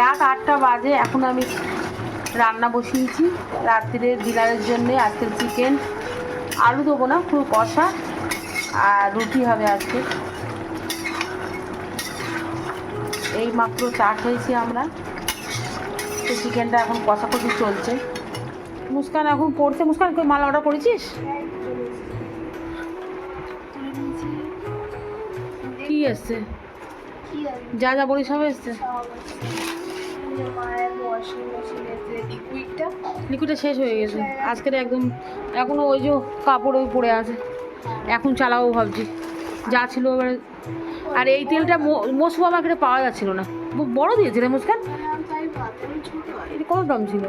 রাত আটটা বাজে, এখন আমি রান্না বসিয়েছি। রাত্রির ডিনারের জন্যে আজকে চিকেন, আলু দেবো না খুব কষা, আর রুটি হবে আজকে। এই মাত্র চাট হয়েছি আমরা। তো চিকেনটা এখন কষাকষি চলছে। মুস্কান এখন পড়ছে। মুস্কান কই মাল অর্ডার করেছিস? কি আছে যা যা বলিস সব এসছে। মায়ের ওয়াশিং মেশিনের যে লিকুইডটা লিকুইডটা শেষ হয়ে গেছে। আজকের একদম এখনও ওই যে কাপড় ওই পড়ে আছে। এখন চালাবো ভাবছি। যা ছিল এবারে আর এই তেলটা মসুয়া মার্কেটে পাওয়া যাচ্ছিল না। বড় দিয়েছিল মুস্কান আর এটা কত দাম ছিল?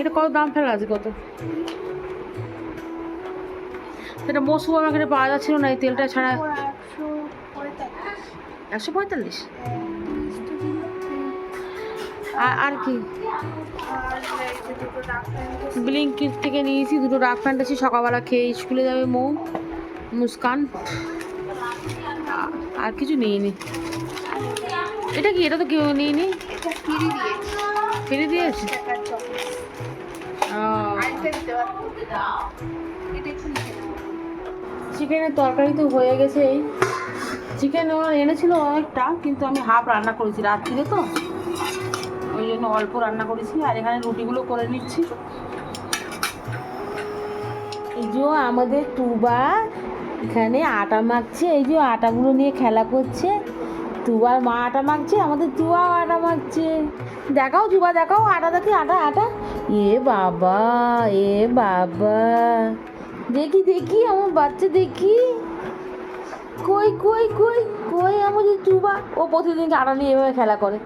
এটা কত দাম ফেলা আছে কত? সেটা মসুয়া মার্কেটে পাওয়া যাচ্ছিল না এই তেলটা ছাড়া। একশো পঁয়তাল্লিশ। আর- কি। ব্লিঙ্কিট থেকে নিয়েছি, দুটো ডাক ফ্যান্টাসি সকালবেলা খেয়ে স্কুলে যাবে মৌ, মুস্কান আর কিছু নিইনি এটা কি এটা তো কেউ নিইনি এটা ফ্রি দিয়েছে। চিকেনের তরকারি তো হয়ে গেছে এই চিকেন এনেছিল অনেকটা, কিন্তু আমি হাফ রান্না করেছি রাত্রিরে তো। ওই জন্য অল্প রান্না করেছি, আর এখানে রুটিগুলো করে নিচ্ছি। এই যে আমাদের তুবা এখানে আটা মাখছে, এই যে আটাগুলো নিয়ে খেলা করছে। তুবার মা আটা মাখছে, আমাদের তুয়াও আটা মাখছে। দেখাও তুবা, দেখাও আটা, দেখি আটা আটা। এ বাবা এ বাবা। দেখি দেখি, আমার বাচ্চা দেখি। কই কই কই কই আমাদের তুবা ও প্রতিদিন আটা নিয়ে এভাবে খেলা করে।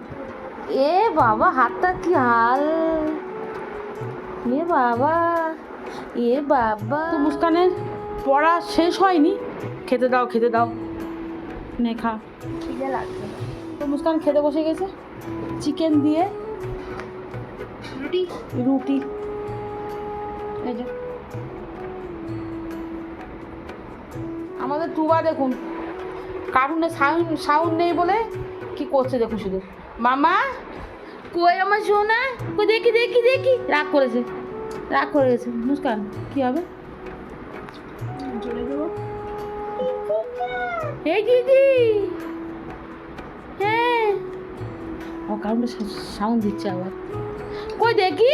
এ বাবা হাতটা কি হাল? এ বাবা এ বাবা। তো মুস্কানের পড়া শেষ হয়নি? খেতে দাও খেতে দাও। নে খা। তো মুস্কান খেতে বসে গেছে। চিকেন দিয়ে রুটি? রুটি। এই যে। আমাদের তুবা দেখুন। কার্টুনে সাউন্ড সাউন্ড নেই বলে কি করছে দেখুন শুধু। মামা, কই আমার সোনা? কই দেখি দেখি দেখি। রাগ করেছে, রাগ করে গেছে। মুস্কান কি হবে? এই দিদি! হ্যাঁ। ও কারণটা সাউন্ড দিচ্ছে আবার। কই দেখি?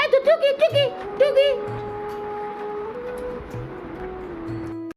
এই তো টুকি টুকি টুকি।